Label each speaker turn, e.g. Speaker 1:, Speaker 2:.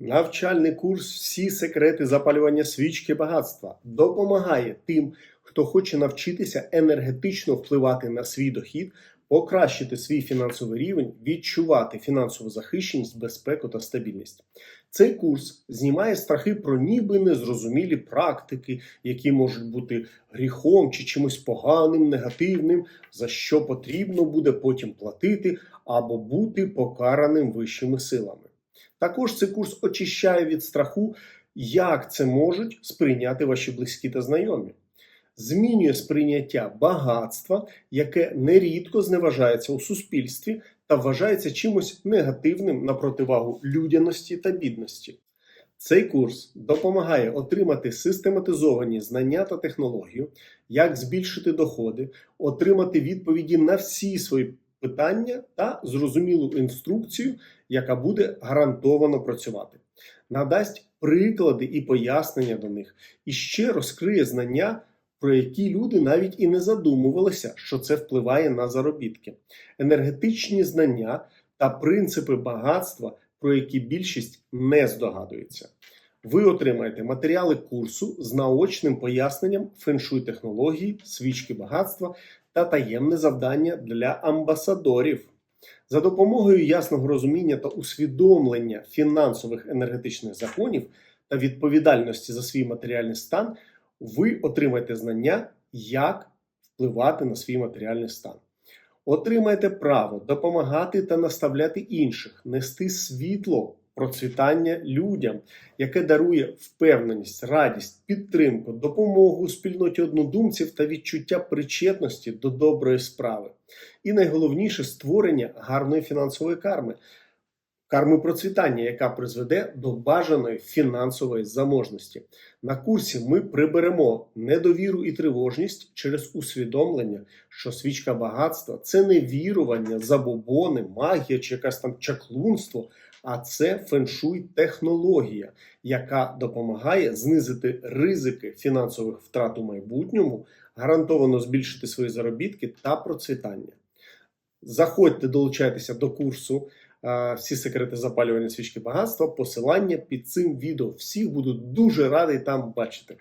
Speaker 1: Навчальний курс Всі секрети запалювання свічки багатства допомагає тим, хто хоче навчитися енергетично впливати на свій дохід, покращити свій фінансовий рівень, відчувати фінансову захищеність, безпеку та стабільність. Цей курс знімає страхи про ніби незрозумілі практики, які можуть бути гріхом чи чимось поганим, негативним, за що потрібно буде потім платити або бути покараним вищими силами. Також цей курс очищає від страху, як це можуть сприйняти ваші близькі та знайомі. Змінює сприйняття багатства, яке нерідко зневажається у суспільстві та вважається чимось негативним на противагу людяності та бідності. Цей курс допомагає отримати систематизовані знання та технологію, як збільшити доходи, отримати відповіді на всі свої питання та зрозумілу інструкцію, яка буде гарантовано працювати. Надасть приклади і пояснення до них, і ще розкриє знання, про які люди навіть і не задумувалися, що це впливає на заробітки, енергетичні знання та принципи багатства, про які більшість не здогадується. Ви отримаєте матеріали курсу з наочним поясненням феншуй технології, свічки багатства та таємне завдання для амбасадорів. За допомогою ясного розуміння та усвідомлення фінансових енергетичних законів та відповідальності за свій матеріальний стан, ви отримаєте знання, як впливати на свій матеріальний стан. Отримаєте право допомагати та наставляти інших, нести світло, процвітання людям, яке дарує впевненість, радість, підтримку, допомогу спільноті однодумців та відчуття причетності до доброї справи. І найголовніше створення гарної фінансової карми, карми процвітання, яка призведе до бажаної фінансової заможності. На курсі ми приберемо недовіру і тривожність через усвідомлення, що свічка багатства це не вірування, забобони, магія чи якась там чаклунство, а це феншуй технологія, яка допомагає знизити ризики фінансових втрат у майбутньому, гарантовано збільшити свої заробітки та процвітання. Заходьте, долучайтеся до курсу всі секрети запалювання свічки багатства. Посилання під цим відео. Всіх буду дуже радий там бачити.